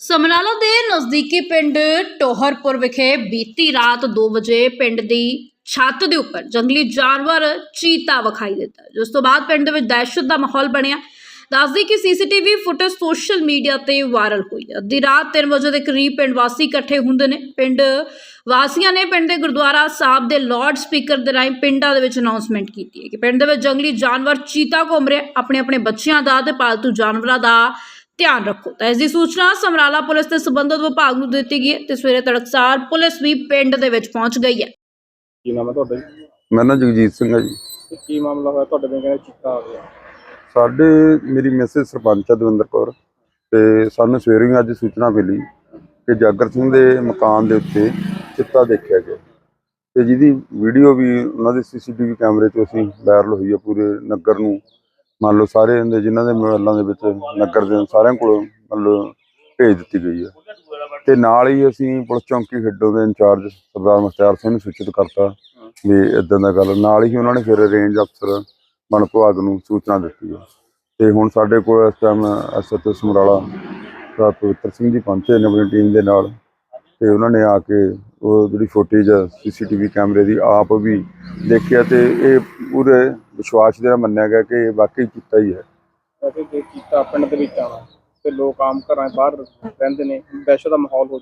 ਸਮਰਾਲਾ ਦੇ ਨਜ਼ਦੀਕੀ ਪਿੰਡ ਟੋਹਰਪੁਰ ਵਿਖੇ ਬੀਤੀ ਰਾਤ 2 ਵਜੇ ਪਿੰਡ ਦੀ ਛੱਤ ਦੇ ਉੱਪਰ ਜੰਗਲੀ ਜਾਨਵਰ ਚੀਤਾ ਵਿਖਾਈ ਦਿੱਤਾ। ਜਿਸ ਤੋਂ ਬਾਅਦ ਪਿੰਡ ਦੇ ਵਿੱਚ ਦਹਿਸ਼ਤ ਦਾ ਮਾਹੌਲ ਬਣਿਆ। ਦੱਸਦੀ ਕਿ ਸੀਸੀਟੀਵੀ ਫੁਟੇਜ ਸੋਸ਼ਲ ਮੀਡੀਆ ਤੇ ਵਾਇਰਲ ਹੋਈ ਹੈ। ਅੱਧੀ ਰਾਤ 3 ਵਜੇ ਦੇ ਕਰੀਬ ਪਿੰਡ ਵਾਸੀ ਇਕੱਠੇ ਹੁੰਦੇ ਨੇ। ਪਿੰਡ ਵਾਸੀਆਂ ਨੇ ਪਿੰਡ ਦੇ ਗੁਰਦੁਆਰਾ ਸਾਹਿਬ ਦੇ ਲਾਰਡ ਸਪੀਕਰ ਦੇ ਰਾਹੀਂ ਪਿੰਡਾਂ ਦੇ ਵਿੱਚ ਅਨਾਉਂਸਮੈਂਟ ਕੀਤੀ ਹੈ ਕਿ ਪਿੰਡ ਦੇ ਵਿੱਚ ਜੰਗਲੀ ਜਾਨਵਰ ਚੀਤਾ ਘੁੰਮ ਰਿਹਾ। ਆਪਣੇ ਆਪਣੇ ਬੱਚਿਆਂ ਦਾ ਤੇ ਪਾਲਤੂ ਜਾਨਵਰਾਂ ਦਾ ਧਿਆਨ ਰੱਖੋ। ਤਾਂ ਇਸ ਦੀ ਸੂਚਨਾ ਸਮਰਾਲਾ ਪੁਲਿਸ ਤੇ ਸੰਬੰਧਿਤ ਵਿਭਾਗ ਨੂੰ ਦਿੱਤੀ ਗਈ ਹੈ ਤੇ ਸਵੇਰੇ ਤੜਕਸਾਰ ਪੁਲਿਸ ਵੀ ਪਿੰਡ ਦੇ ਵਿੱਚ ਪਹੁੰਚ ਗਈ ਹੈ। ਕੀ ਨਾਮ ਹੈ ਤੁਹਾਡਾ ਜੀ? ਮੇਰਾ ਨਾਂ ਜਗਜੀਤ ਸਿੰਘ ਹੈ ਜੀ। ਤੇ ਕੀ ਮਾਮਲਾ ਹੋਇਆ? ਤੁਹਾਡੇ ਦੇ ਕਹਿੰਦੇ ਚਿੱਟਾ ਆ ਗਿਆ ਸਾਡੇ ਮੇਰੀ ਮੈਸੇਜ ਸਰਪੰਚ ਆ ਦਵਿੰਦਰ ਕੌਰ ਤੇ ਸਾਨੂੰ ਸਵੇਰੇ ਹੀ ਅੱਜ ਸੂਚਨਾ ਮਿਲੀ ਕਿ ਜਾਗਰ ਸਿੰਘ ਦੇ ਮਕਾਨ ਦੇ ਉੱਤੇ ਚਿੱਤਾ ਦੇਖਿਆ ਗਿਆ। ਤੇ ਜਿਹਦੀ ਵੀਡੀਓ ਵੀ ਉਹਨਾਂ ਦੇ ਸੀਸੀਟੀਵੀ ਕੈਮਰੇ 'ਚ ਅਸੀਂ ਵਾਇਰਲ ਹੋਈ ਹੈ ਪੂਰੇ ਨਗਰ ਨੂੰ। ਮੰਨ ਲਓ ਸਾਰੇ ਦੇ ਜਿਨ੍ਹਾਂ ਦੇ ਮੋਬਾਈਲਾਂ ਦੇ ਵਿੱਚ ਨਗਰ ਦੇ ਸਾਰਿਆਂ ਕੋਲ ਮੰਨ ਲਓ ਭੇਜ ਦਿੱਤੀ ਗਈ ਹੈ। ਤੇ ਨਾਲ ਹੀ ਅਸੀਂ ਪੁਲਿਸ ਚੌਂਕੀ ਖੇਡੋ ਦੇ ਇੰਚਾਰਜ ਸਰਦਾਰ ਮੁਖਤਿਆਰ ਸਿੰਘ ਨੂੰ ਸੂਚਿਤ ਕਰਤਾ ਵੀ ਇਦਾਂ ਦਾ ਗੱਲ। ਨਾਲ ਹੀ ਉਹਨਾਂ ਨੇ ਫਿਰ ਰੇਂਜ ਅਫਸਰ ਵਣ ਵਿਭਾਗ ਨੂੰ ਸੂਚਨਾ ਦਿੱਤੀ ਹੈ। ਤੇ ਹੁਣ ਸਾਡੇ ਕੋਲ ਇਸ ਟਾਈਮ ਐਸਐਚਓ ਸਮਰਾਲਾ ਦਾ ਪਵਿੱਤਰ ਸਿੰਘ ਜੀ ਪਹੁੰਚੇ ਨੇ ਆਪਣੀ ਟੀਮ ਦੇ ਨਾਲ। ਤੇ ਉਹਨਾਂ ਨੇ ਆ ਕੇ ਉਹ ਜਿਹੜੀ ਫੁਟੇਜ ਸੀਸੀਟੀਵੀ ਕੈਮਰੇ ਦੀ ਆਪ ਵੀ ਦੇਖਿਆ ਤੇ ਇਹ ਪੂਰੇ ਵਿਸ਼ਵਾਸ ਦੇ ਨਾਲ ਮੰਨਿਆ ਗਿਆ ਕਿ ਇਹ ਵਾਕਈ ਕੀਤਾ ਹੀ ਹੈ। ਜੇ ਚਿੱਟਾ ਪਿੰਡ ਦੇ ਵਿੱਚ ਆਣਾ ਤੇ ਲੋਕ ਆਮ ਘਰਾਂ 'ਚ ਬਾਹਰ ਰਹਿੰਦੇ ਨੇ ਦਹਿਸ਼ਤ ਦਾ ਮਾਹੌਲ ਹੋ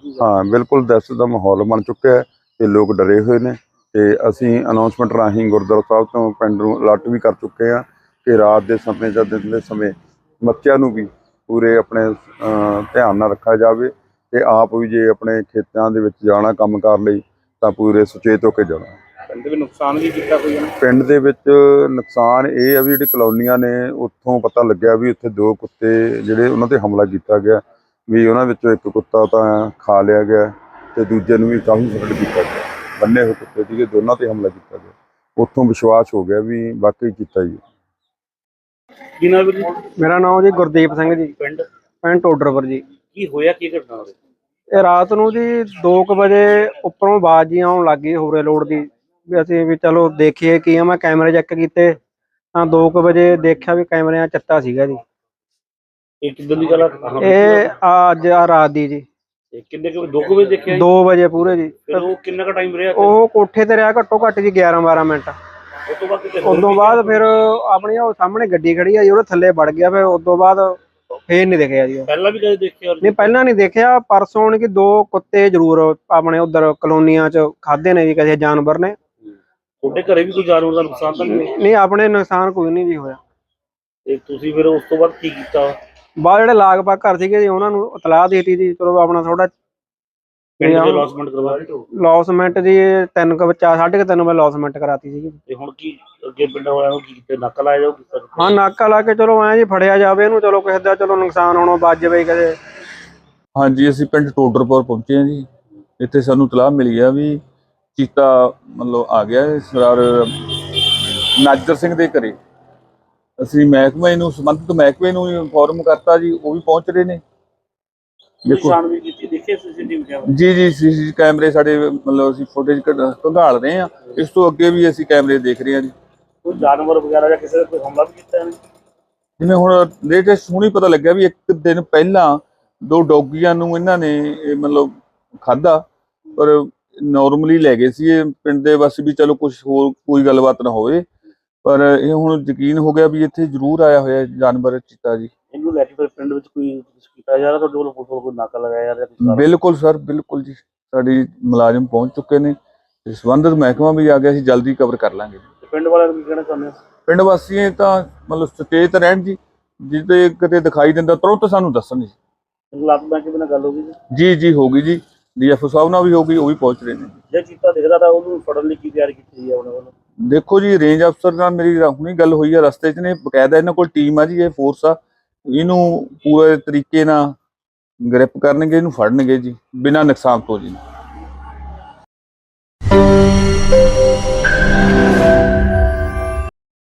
ਬਿਲਕੁਲ ਦਹਿਸ਼ਤ ਦਾ ਮਾਹੌਲ ਬਣ ਚੁੱਕਿਆ ਹੈ ਤੇ ਲੋਕ ਡਰੇ ਹੋਏ ਨੇ ਤੇ ਅਸੀਂ ਅਨਾਉਂਸਮੈਂਟ ਰਾਹੀਂ ਗੁਰਦੁਆਰਾ ਸਾਹਿਬ ਤੋਂ ਪਿੰਡ ਨੂੰ ਅਲਰਟ ਵੀ ਕਰ ਚੁੱਕੇ ਹਾਂ ਕਿ ਰਾਤ ਦੇ ਸਮੇਂ ਜਾਂ ਦਿਨ ਦੇ ਸਮੇਂ ਬੱਚਿਆਂ ਨੂੰ ਵੀ ਪੂਰੇ ਆਪਣੇ ਧਿਆਨ ਨਾਲ ਰੱਖਿਆ ਜਾਵੇ ਤੇ ਆਪ ਵੀ ਜੇ ਆਪਣੇ ਖੇਤਾਂ ਦੇ ਵਿੱਚ ਜਾਣਾ ਕੰਮ ਕਰ ਲਈ ਤਾਂ ਪੂਰੇ ਸੁਚੇਤ ਹੋ ਕੇ ਜਾਣਾ। ਪਿੰਡ ਦੇ ਵੀ ਨੁਕਸਾਨ ਵੀ ਕੀਤਾ ਕੋਈ ਨਾ ਪਿੰਡ ਦੇ ਵਿੱਚ ਨੁਕਸਾਨ ਇਹ ਆ ਵੀ ਜਿਹੜੀ ਕਲੋਨੀਆਂ ਨੇ ਉੱਥੋਂ ਪਤਾ ਲੱਗਿਆ ਵੀ ਉੱਥੇ ਦੋ ਕੁੱਤੇ ਜਿਹੜੇ ਉਹਨਾਂ ਤੇ ਹਮਲਾ ਕੀਤਾ ਗਿਆ। ਵੀ ਉਹਨਾਂ ਵਿੱਚੋਂ ਇੱਕ ਕੁੱਤਾ ਤਾਂ ਖਾ ਲਿਆ ਗਿਆ ਤੇ ਦੂਜੇ ਨੂੰ ਵੀ ਕਾਫੀ ਫ਼ਰਕ ਕੀਤਾ ਗਿਆ। ਬੰਨੇ ਹੋਏ ਕੁੱਤੇ ਸੀਗੇ ਦੋਨਾਂ ਤੇ ਹਮਲਾ ਕੀਤਾ ਗਿਆ। ਉੱਥੋਂ ਵਿਸ਼ਵਾਸ ਹੋ ਗਿਆ ਵੀ ਵਾਕਈ ਕੀਤਾ ਹੀ ਵੀ ਮੇਰਾ ਨਾਮ ਜੀ ਗੁਰਦੀਪ ਸਿੰਘ ਜੀ। ਪਿੰਡ? ਪਿੰਡ ਟੋਡਰਪੁਰ ਜੀ। ਕੀ ਹੋਇਆ ਕੀ ਘਟਨਾ ਹੋਈ ਇਹ ਰਾਤ ਨੂੰ ਜੀ 2:00 ਵਜੇ ਉੱਪਰੋਂ ਆਵਾਜ਼ ਜੀ ਆਉਣ ਲੱਗੀ ਹੋਰੇ ਲੋਡ ਦੀ। ਵੀ ਅਸੀਂ ਵੀ ਚਲੋ ਦੇਖੀਏ ਕੀ ਆ ਮੈਂ ਕੈਮਰੇ ਚੈੱਕ ਕੀਤੇ ਤਾਂ 2:00 ਵਜੇ ਦੇਖਿਆ ਵੀ ਕੈਮਰਿਆਂ 'ਚ ਚੱਤਾ ਸੀਗਾ ਜੀ। ਇਹ ਕਿਦਾਂ ਦੀ ਗੱਲ ਆ? ਇਹ ਆ ਅੱਜ ਆ ਰਾਤ ਦੀ ਜੀ। ਇਹ ਕਿੰਨੇ ਕੁ 2 ਵਜੇ ਦੇਖਿਆ 2 ਵਜੇ ਪੂਰੇ ਜੀ। ਫਿਰ ਉਹ ਕਿੰਨਾ ਕ ਟਾਈਮ ਰਿਹਾ ਉਹ ਕੋਠੇ ਤੇ ਰਿਹਾ ਘੱਟੋ ਘੱਟ ਜੀ 11 12 ਮਿੰਟ। ਉਸ ਤੋਂ ਬਾਅਦ ਕਿਤੇ ਤੋਂ ਬਾਅਦ ਫਿਰ ਆਪਣੀ ਉਹ ਸਾਹਮਣੇ ਗੱਡੀ ਖੜੀ ਆ ਜੀ ਉਹਦੇ ਥੱਲੇ ਵੜ ਗਿਆ ਫਿਰ ਤੋਂ ਬਾਅਦ ਫੇਰ ਨਹੀਂ ਦਿਖਿਆ ਜੀ ਉਹ। ਪਹਿਲਾਂ ਵੀ ਕਦੇ ਦੇਖਿਆ ਨਹੀਂ ਪਹਿਲਾਂ ਨਹੀਂ ਦੇਖਿਆ ਪਰਸੋਂ ਨੇ ਕਿ ਦੋ ਕੁੱਤੇ ਜ਼ਰੂਰ ਆਪਣੇ ਉਧਰ ਕਲੋਨੀਆਂ 'ਚ ਖਾਦੇ ਨੇ ਜੀ ਕਿਸੇ ਜਾਨਵਰ ਨੇ। ਤੁਹਾਡੇ ਘਰੇ ਵੀ ਕੋਈ ਜਾਨਵਰ ਦਾ ਨੁਕਸਾਨ ਤਾਂ ਨਹੀਂ? ਨਹੀਂ ਆਪਣੇ ਨੁਕਸਾਨ ਕੋਈ ਨਹੀਂ ਜੀ ਹੋਇਆ। ਤੇ ਤੁਸੀਂ ਫਿਰ ਉਸ ਤੋਂ ਬਾਅਦ ਕੀ ਕੀਤਾ? ਬਾਅਦ ਜਿਹੜੇ ਲਾਗ-ਪਾਗ ਘਰ ਸੀਗੇ ਜੀ ਉਹਨਾਂ ਨੂੰ ਇਤਲਾਹ ਦੇ ਦਿੱਤੀ ਜੀ ਚਲੋ ਆਪਣਾ ਥੋੜਾ ਪਿੰਡ ਦੇ ਲੌਸਮੈਂਟ ਕਰਵਾ ਦਿੱਤੀ? ਲੌਸਮੈਂਟ ਜੀ ਤਿੰਨ ਕੁ ਬੱਚਾ ਵਜੇ ਲੌਸਮੈਂਟ ਕਰਾਤੀ ਸੀਗੀ ਤੇ ਹੁਣ ਕੀ ਅੱਗੇ ਪਿੰਡ ਵਾਲਿਆਂ ਨੂੰ ਕੀ ਕੀਤਾ? ਨੱਕ ਲਾਇਆ ਜਾਊ ਹਾਂ ਨਾਕਾ ਲਾ ਕੇ ਚਲੋ ਐਂ ਜੀ ਫੜਿਆ ਜਾਵੇ ਇਹਨੂੰ ਚਲੋ ਕਿਸੇ ਦਾ ਚਲੋ ਨੁਕਸਾਨ ਹੋਣੋਂ ਬਚ ਜਾਵੇ ਕਦੇ। ਹਾਂਜੀ ਅਸੀਂ ਪਿੰਡ ਟੋਡਰਪੁਰ ਪਹੁੰਚੇ ਹਾਂ ਜੀ। ਇੱਥੇ ਸਾਨੂੰ ਤਲਾਹ ਮਿਲੀ ਆ ਵੀ ਚੀਤਾ ਮਤਲਬ ਆ ਗਿਆ ਹੈ ਨਾਜਰ ਸਿੰਘ ਦੇ ਘਰੇ। ਅਸੀਂ ਮਹਿਕਮੇ ਨੂੰ ਸੰਬੰਧਿਤ ਮਹਿਕਮੇ ਨੂੰ ਇਨਫੋਰਮ ਕਰਤਾ ਜੀ ਉਹ ਵੀ ਪਹੁੰਚ ਰਹੇ ਨੇ। ਦੇਖੋ। ਕੀਤੀ ਸੀਸੀਟੀਵੀ ਕੈਮਰਾ ਜੀ ਜੀ ਸੀਸੀ ਕੈਮਰੇ ਸਾਡੇ ਮਤਲਬ ਅਸੀਂ ਫੁਟੇਜ ਕੰਧਾਲ ਰਹੇ ਆ ਇਸ ਤੋਂ ਅੱਗੇ ਵੀ ਅਸੀਂ ਕੈਮਰੇ ਦੇਖ ਰਹੇ ਹਾਂ ਜੀ। ਕੋਈ ਜਾਨਵਰ ਵਗੈਰਾ ਜਾਂ ਕਿਸੇ ਦਾ ਕੋਈ ਹਮਲਾ ਵੀ ਕੀਤਾ ਹੈ ਜਿਵੇਂ ਹੁਣ ਲੇਟੈਸਟ ਹੁਣੀ ਪਤਾ ਲੱਗਿਆ ਵੀ ਇੱਕ ਦਿਨ ਪਹਿਲਾਂ ਦੋ ਡੌਗੀਆਂ ਨੂੰ ਇਹਨਾਂ ਨੇ ਮਤਲਬ ਖਾਦਾ ਪਰ ਨਾਰਮਲੀ ਲੈ ਗਏ ਸੀ ਇਹ ਪਿੰਡ ਦੇ ਬਸ ਵੀ ਚਲੋ ਕੁਝ ਹੋਰ ਕੋਈ ਗੱਲਬਾਤ ਨਾ ਹੋਵੇ। ਪਰ ਇਹ ਹੁਣ ਯਕੀਨ ਹੋ ਗਿਆ ਵੀ ਇੱਥੇ ਜ਼ਰੂਰ ਆਇਆ ਹੋਇਆ ਜਾਨਵਰ ਚੀਤਾ ਜੀ। ਇਹਨੂੰ ਲੈ ਕੇ ਫਿਰ ਪਿੰਡ ਵਿੱਚ ਕੋਈ ਕੁਛ ਕੀਤਾ ਜਾ ਰਿਹਾ? ਤੁਹਾਡੇ ਕੋਲ ਪੁਲਿਸ ਵੱਲੋਂ ਕੋਈ ਨਾਕਾ ਲਗਾਇਆ ਜਾ ਰਿਹਾ ਕੁਛ ਬਿਲਕੁਲ ਸਰ ਬਿਲਕੁਲ ਜੀ। ਸਾਡੀ ਮੁਲਾਜ਼ਮ ਪਹੁੰਚ ਚੁੱਕੇ ਨੇ। ਤੇ ਸੰਬੰਧਿਤ ਮਹਿਕਮਾ ਵੀ ਆ ਗਿਆ ਸੀ ਜਲਦੀ ਕਵਰ ਕਰ ਲਾਂਗੇ। ਪਿੰਡ ਵਾਲਿਆਂ ਨੂੰ ਕੀ ਕਹਿਣਾ ਚਾਹੁੰਦੇ ਹੋ? ਪਿੰਡ ਵਾਸੀਆਂ ਤਾਂ ਮਤਲਬ ਸੁਚੇਤ ਰਹਿਣ ਜੀ। ਜਿੱਤੇ ਕਿਤੇ ਦਿਖਾਈ ਦਿੰਦਾ ਤੁਰੰਤ ਸਾਨੂੰ ਦੱਸਣ ਜੀ। ਇੰਗਲਾਬ ਬੈਂਕ ਨਾਲ ਗੱਲ ਹੋ ਗਈ ਜੀ? ਜੀ ਜੀ ਹੋ ਗਈ ਜੀ। ਡੀਐਫਓ ਸਾਹਿਬ ਨਾਲ ਵੀ ਹੋ ਗਈ ਉਹ ਵੀ ਪਹੁੰਚ ਰਹੇ ਨੇ। ਜੇ ਚੀਤਾ ਦਿਖਦਾ ਤਾਂ ਉਹਨੂੰ ਫੜਨ ਲਈ ਕੀ ਤਿਆਰੀ ਕੀਤੀ ਹੈ ਉਹਨਾਂ ਵੱਲੋਂ? ਦੇਖੋ ਜੀ ਰੇਂਜ ਅਫਸਰ ਨਾਲ ਮੇਰੀ ਹੁਣੀ ਗੱਲ ਹੋਈ ਆ ਰਸਤੇ 'ਚ ਨੇ ਬਕਾਇਦਾ ਇਹਨਾਂ ਕੋਲ ਟੀਮ ਆ ਜੀ ਇਹ ਫੋਰਸ ਆ। ਇਹਨੂੰ ਪੂਰੇ ਤਰੀਕੇ ਨਾਲ ਗ੍ਰਿਪ ਕਰਨਗੇ ਇਹਨੂੰ ਫੜਨਗੇ ਜੀ ਬਿਨਾਂ ਨੁਕਸਾਨ ਤੋਂ ਜੀ।